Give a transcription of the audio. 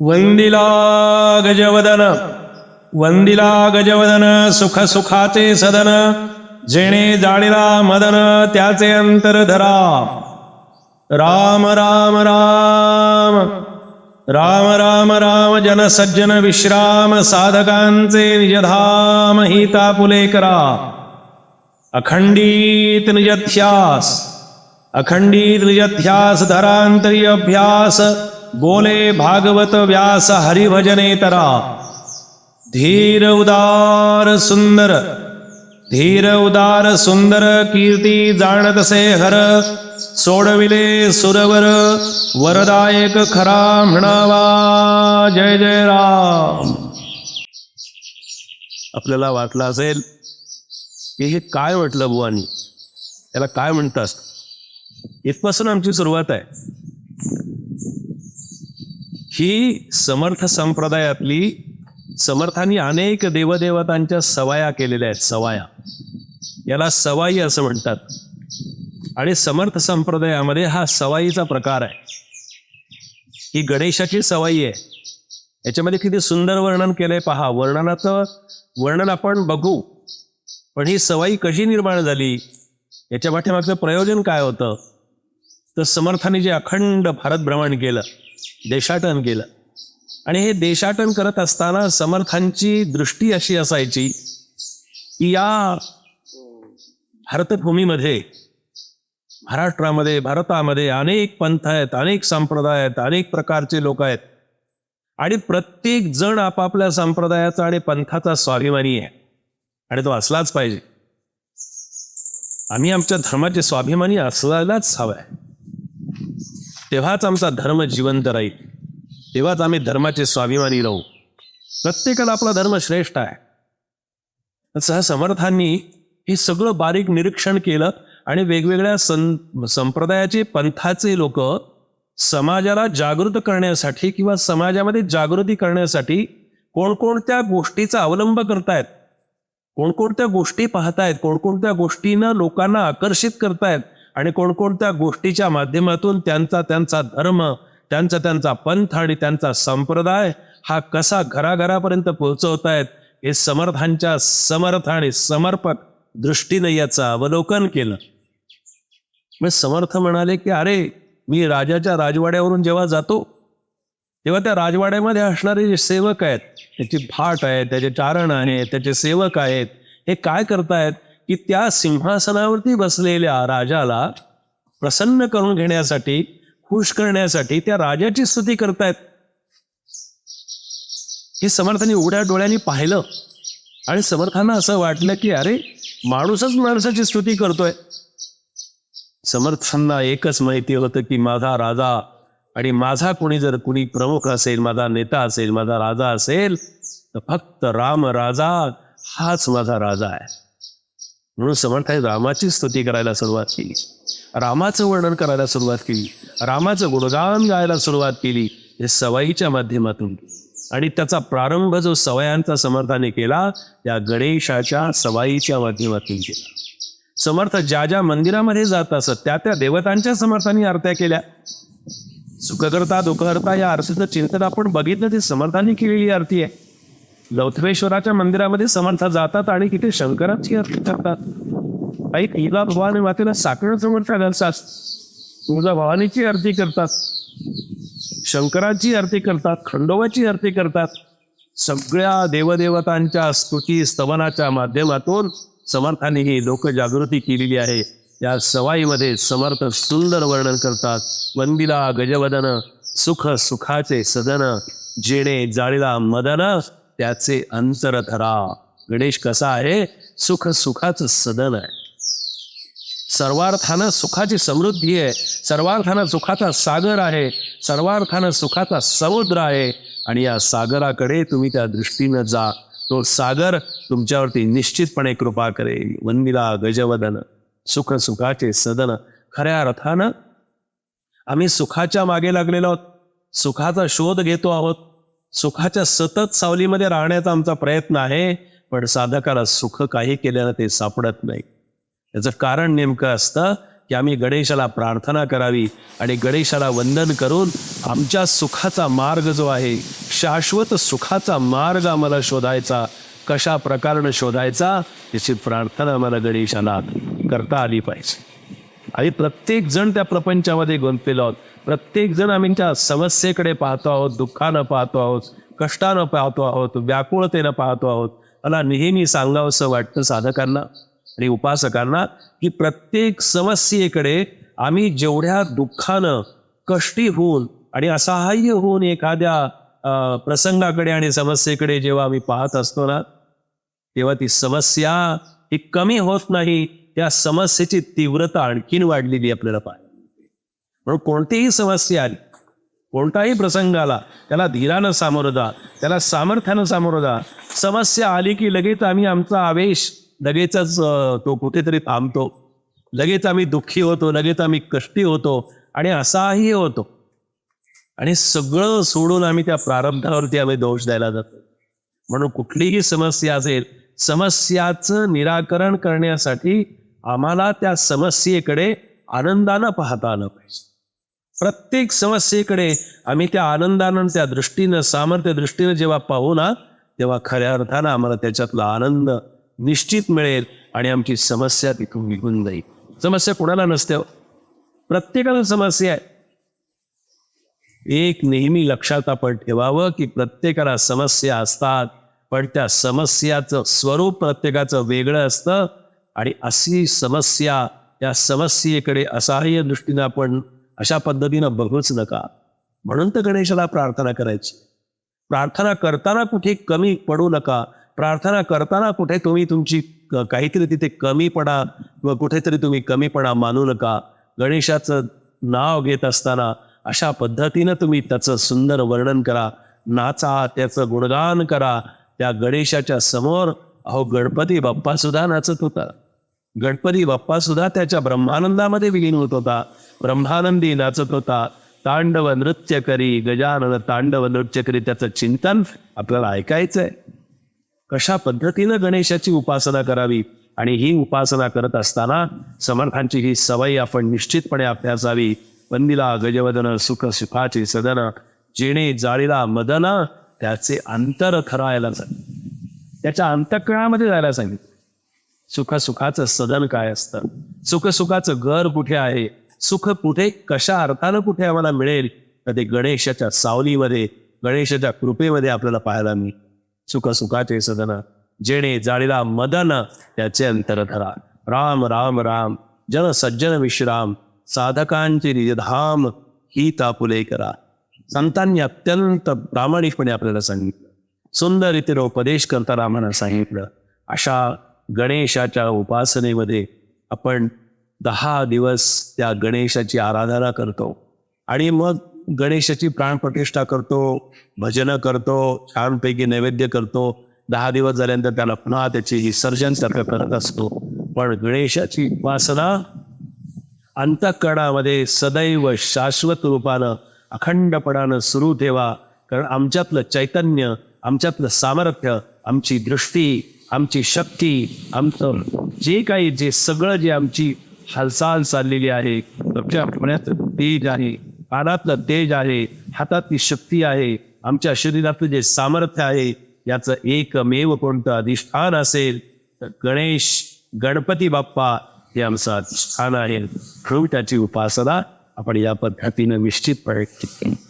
वंदिला गजवदन वंदिला गजवदन सुख सुखाचे सदन। जेणे जाळीला मदन त्याचे अंतर धरा। राम राम राम। राम राम राम जन सज्जन विश्राम साधकांचे निजधाम हिता पुले करा। अखंडित निजध्यास। अखंडित निजध्यास धरांतरी अभ्यास। बोले भागवत व्यास हरिभजने तरा धीर उदार सुंदर धीर उदार सुंदर कीर्ती जाणतसे हर। सोडविले सुरवर वरदायक खरा म्हणावा। जय जय राम। आपल्याला वाटलं असेल की हे काय म्हटलं बुवानी? त्याला काय म्हणतात? इथपासून आमची सुरुवात आहे. ही समर्थ संप्रदायातली समर्थांनी अनेक देवदेवतांच्या सवाया केलेल्या आहेत सवाया. याला सवाई असं म्हणतात. आणि समर्थ संप्रदायामध्ये हा सवाईचा प्रकार आहे. ही गणेशाची सवाई आहे. याच्यामध्ये किती सुंदर वर्णन केलंय पहा. वर्णनाचं वर्णन आपण बघू. पण ही सवाई कशी निर्माण झाली? याच्या पाठीमागचं प्रयोजन काय होतं? तर समर्थाने जे अखंड भारत भ्रमण केलं देशाटन केलं. आणि हे देशाटन करत असताना समर्थांची दृष्टी अशी असायची की या भारतभूमीमध्ये महाराष्ट्रामध्ये भारतामध्ये अनेक पंथ आहेत अनेक संप्रदाय आहेत अनेक प्रकारचे लोक आहेत. आणि प्रत्येक जण आपापल्या संप्रदायाचा आणि पंथाचा स्वाभिमानी आहे. आणि तो असलाच पाहिजे. आम्ही आमच्या धर्माचे स्वाभिमानी असायलाच हवा आहे तेव्हाच आमचा धर्म जिवंत राहील. तेव्हाच आम्ही धर्माचे स्वाभिमानी राहू. प्रत्येकाला आपला धर्म श्रेष्ठ आहे. सह समर्थांनी हे सगळं बारीक निरीक्षण केलं आणि वेगवेगळ्या सं संप्रदायाचे पंथाचे लोक समाजाला जागृत करण्यासाठी किंवा समाजामध्ये जागृती करण्यासाठी कोणकोणत्या गोष्टीचा अवलंब करतायत कोणकोणत्या गोष्टी पाहतायत कोणकोणत्या गोष्टीनं लोकांना आकर्षित करतायत आणि कोणकोणत्या गोष्टीच्या माध्यमातून त्यांचा त्यांचा धर्म त्यांचा त्यांचा पंथ आणि त्यांचा संप्रदाय हा कसा घराघरापर्यंत पोहोचवतायत हे समर्थांच्या समर्थ आणि समर्पक दृष्टीने याचं अवलोकन केलं. मग समर्थ म्हणाले की अरे मी राजाच्या राजवाड्यावरून जेव्हा जातो तेव्हा त्या राजवाड्यामध्ये असणारे जे सेवक आहेत त्याची भाट आहे त्याचे चारण आहे त्याचे सेवक आहेत हे काय करतायत? की त्या सिंहासनावरती बसलेल्या राजाला प्रसन्न करून घेण्यासाठी खुश करण्यासाठी त्या राजाची स्तुती करतायत. हे समर्थांनी उघड्या डोळ्यांनी पाहिलं आणि समर्थांना असं वाटलं की अरे माणूसच माणसाची स्तुती करतोय. समर्थांना एकच माहिती होतं की माझा राजा आणि माझा कोणी जर कुणी प्रमुख असेल माझा नेता असेल माझा राजा असेल तर फक्त राम राजा हाच माझा राजा आहे. म्हणून समर्थाने रामाची स्तुती करायला सुरुवात केली. रामाचं वर्णन करायला सुरुवात केली. रामाचं गुणगान गायला सुरुवात केली. हे सवाईच्या माध्यमातून. आणि त्याचा प्रारंभ जो सवयांचा समर्थाने केला त्या गणेशाच्या सवाईच्या माध्यमातून केला. समर्थ ज्या ज्या मंदिरामध्ये जात असत त्या त्या देवतांच्या समर्थांनी आरत्या केल्या. सुखकर्ता दुखहर्ता या आरतीचं चिंतन आपण बघितलं ते समर्थांनी केलेली आरती आहे. लौथवेश्वराच्या मंदिरामध्ये समर्थ जातात आणि तिथे शंकराची अर्थ करतात. काही तिला भवानी मातेला साखर समर्थ घालतात. तुळजा भवानीची आरती करतात. शंकराची आरती करतात खंडोबाची आरती करतात. सगळ्या देवदेवतांच्या स्तुती स्तवनाच्या माध्यमातून समर्थाने ही लोकजागृती केलेली आहे. या सवाईमध्ये समर्थ सुंदर वर्णन करतात. वंदिला गजवदन सुख सुखाचे सदन जेणे जाळीला मदन त्याचे अंतर धरा गणेश कसा आहे? सुख सुखाचं सदन आहे. सर्वार्थानं सुखाची समृद्धी आहे. सर्वार्थानं सुखाचा सागर आहे. सर्वार्थानं सुखाचा समुद्र आहे. आणि या सागराकडे तुम्ही त्या दृष्टीनं जा. तो सागर तुमच्यावरती निश्चितपणे कृपा करेल. वंदिला गजवदन सुख सुखाचे सदन. खऱ्या अर्थानं आम्ही सुखाच्या मागे लागलेलो आहोत. सुखाचा शोध घेतो आहोत. सुखाच्या सतत सावलीमध्ये राहण्याचा आमचा प्रयत्न आहे पण साधकाला सुख काही केल्यानं ते सापडत नाही. याचं कारण नेमकं असतं की आम्ही गणेशाला प्रार्थना करावी आणि गणेशाला वंदन करून आमच्या सुखाचा मार्ग जो आहे शाश्वत सुखाचा मार्ग आम्हाला शोधायचा कशा प्रकारनं शोधायचा याची प्रार्थना आम्हाला गणेशाला करता आली पाहिजे. आणि प्रत्येक जण त्या प्रपंचामध्ये गुंतलेलो आहोत. प्रत्येक जण आम्ही त्या समस्येकडे पाहतो आहोत दुःखानं पाहतो आहोत कष्टानं पाहतो आहोत व्याकुळतेनं पाहतो आहोत. मला नेहमी सांगावंसं वाटतं साधकांना आणि उपासकांना की प्रत्येक समस्येकडे आम्ही जेवढ्या दुःखानं कष्टी होऊन आणि असहाय्य होऊन एखाद्या प्रसंगाकडे आणि समस्येकडे जेव्हा आम्ही पाहत असतो ना तेव्हा ती समस्या ही कमी होत नाही. त्या समस्येची तीव्रता आणखीन वाढलेली आपल्याला पाहायला म्हणून कोणतीही समस्या आली कोणताही प्रसंग आला त्याला धीरानं सामोरं जा त्याला सामर्थ्यानं सामोरं जा. समस्या आली की लगेच आम्ही आमचा आवेश लगेचच तो कुठेतरी थांबतो. लगेच आम्ही दुःखी होतो लगेच आम्ही कष्टी होतो आणि असाही होतो. आणि सगळं सोडून आम्ही त्या प्रारब्धावरती आम्ही दोष द्यायला जातो. म्हणून कुठलीही समस्या असेल समस्याचं निराकरण करण्यासाठी आम्हाला त्या समस्येकडे आनंदानं पाहता आलं पाहिजे. प्रत्येक समस्येकडे आम्ही त्या आनंदानं त्या दृष्टीनं सामर्थ्य दृष्टीनं जेव्हा पाहू ना तेव्हा खऱ्या अर्थानं आम्हाला त्याच्यातला आनंद निश्चित मिळेल आणि आमची समस्या तिथून निघून जाईल. समस्या कोणाला नसते हो? प्रत्येकाला समस्या आहे. एक नेहमी लक्षात आपण ठेवावं की प्रत्येकाला समस्या असतात पण त्या समस्याचं स्वरूप प्रत्येकाचं वेगळं असतं. आणि अशी समस्या या समस्येकडे असहाय्य दृष्टीनं आपण अशा पद्धतीनं बघूच नका. म्हणून तर गणेशाला प्रार्थना करायची. प्रार्थना करताना कुठे कमी पडू नका. प्रार्थना करताना कुठे तुम्ही तुमची काहीतरी तिथे कमीपणा किंवा कुठेतरी तुम्ही कमीपणा मानू नका. गणेशाचं नाव घेत असताना अशा पद्धतीनं तुम्ही त्याचं सुंदर वर्णन करा. नाचा त्याचं गुणगान करा. त्या गणेशाच्या समोर अहो गणपती बाप्पा सुद्धा नाचत होता. गणपती बाप्पा सुद्धा त्याच्या ब्रह्मानंदामध्ये विलीन होत होता. ब्रह्मानंदी नाचत होता. तांडव नृत्य करी गजानन तांडव नृत्य करी त्याचं चिंतन आपल्याला ऐकायचंय. कशा पद्धतीनं गणेशाची उपासना करावी? आणि ही उपासना करत असताना समर्थांची ही सवय आपण निश्चितपणे अभ्यासावी पंदिला गजवदन सुख सुखाचे सदन जेणे जाळीला मदन त्याचे अंतर खरायला सांगितले त्याच्या अंतकरणामध्ये जायला सांगितलं. सुखसुखाचं सदन काय असतं? सुखसुखाचं घर कुठे आहे? सुख कुठे कशा अर्थानं कुठे आम्हाला मिळेल? तर ते गणेशाच्या सावलीमध्ये गणेशाच्या कृपेमध्ये आपल्याला पाहायला मिळेल. सुखसुखाचे सदन जेणे जाळीला मदन त्याचे अंतर धरा राम राम राम. जन सज्जन विश्राम. साधकांचे निधाम. ही तापुले करा. संतांनी अत्यंत प्रामाणिकपणे आपल्याला सांगितलं. सुंदर रीतीने उपदेश करताना रामानं सांगितलं. अशा गणेशाच्या उपासनेमध्ये आपण दहा दिवस त्या गणेशाची आराधना करतो. आणि मग गणेशाची प्राणप्रतिष्ठा करतो भजनं करतो छानपैकी नैवेद्य करतो. दहा दिवस झाल्यानंतर त्याला पुन्हा त्याची विसर्जन त्याला करत असतो. पण गणेशाची उपासना अंतःकरणामध्ये सदैव शाश्वत रूपानं अखंडपणानं सुरू ठेवा. कारण आमच्यातलं चैतन्य आमच्यातलं सामर्थ्य आमची दृष्टी आमची शक्ती आमचं जे काही जे सगळं जे आमची हालचाल चाललेली आहे आमच्या तेज आहे कानातलं तेज आहे हातातली शक्ती आहे आमच्या शरीरातलं जे सामर्थ्य आहे याचं एकमेव कोणतं अधिष्ठान असेल तर गणेश गणपती बाप्पा हे आमचं अधिष्ठान आहे. म्हणून त्याची उपासना. आपण या पद्धतीनं निश्चितपणे